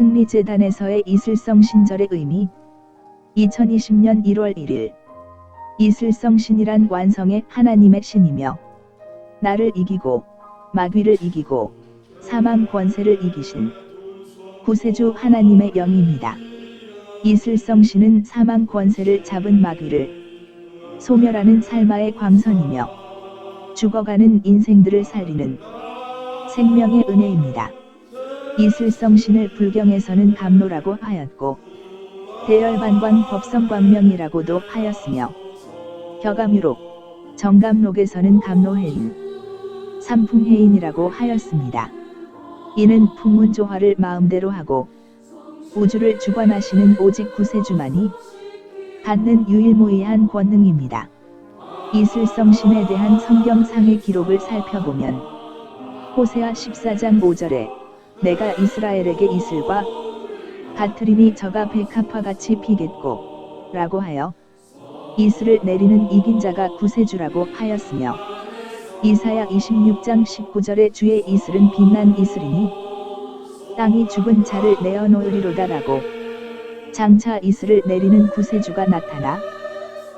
승리재단에서의 이슬성 신절의 의미 2020년 1월 1일 이슬성 신이란 완성의 하나님의 신이며 나를 이기고 마귀를 이기고 사망 권세를 이기신 구세주 하나님의 영입니다. 이슬성 신은 사망 권세를 잡은 마귀를 소멸하는 살마의 광선이며 죽어가는 인생들을 살리는 생명의 은혜입니다. 이슬성 신을 불경에서는 감로라고 하였고 대열반광 법성광명이라고도 하였으며 격암유록 정감록에서는 감로해인 삼풍해인이라고 하였습니다. 이는 풍문조화를 마음대로 하고 우주를 주관하시는 오직 구세주만이 갖는 유일무이한 권능입니다. 이슬성 신에 대한 성경상의 기록을 살펴보면 호세아 14장 5절에 내가 이스라엘에게 이슬과 같으리니 저가 백합화 같이 피겠고 라고 하여 이슬을 내리는 이긴 자가 구세주라고 하였으며 이사야 26장 19절에 주의 이슬은 빛난 이슬이니 땅이 죽은 자를 내어놓으리로다라고 장차 이슬을 내리는 구세주가 나타나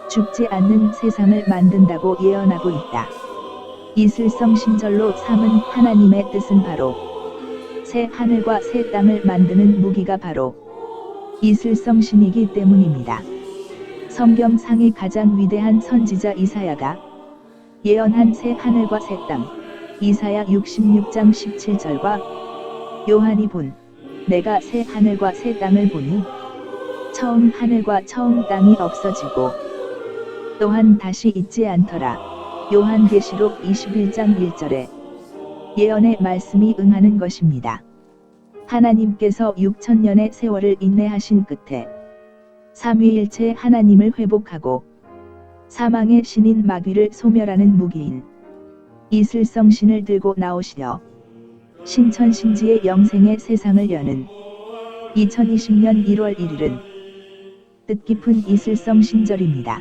죽지 않는 세상을 만든다고 예언하고 있다. 이슬성 신절로 삼은 하나님의 뜻은 바로 새 하늘과 새 땅을 만드는 무기가 바로 이슬성 신이기 때문입니다. 성경상의 가장 위대한 선지자 이사야가 예언한 새 하늘과 새 땅, 이사야 66장 17절과 요한이 본 내가 새 하늘과 새 땅을 보니 처음 하늘과 처음 땅이 없어지고 또한 다시 있지 않더라. 요한계시록 21장 1절에 예언의 말씀이 응하는 것입니다. 하나님께서 6천년의 세월을 인내하신 끝에 삼위일체 하나님을 회복하고 사망의 신인 마귀를 소멸하는 무기인 이슬성 신을 들고 나오시려 신천신지의 영생의 세상을 여는 2020년 1월 1일은 뜻깊은 이슬성 신절입니다.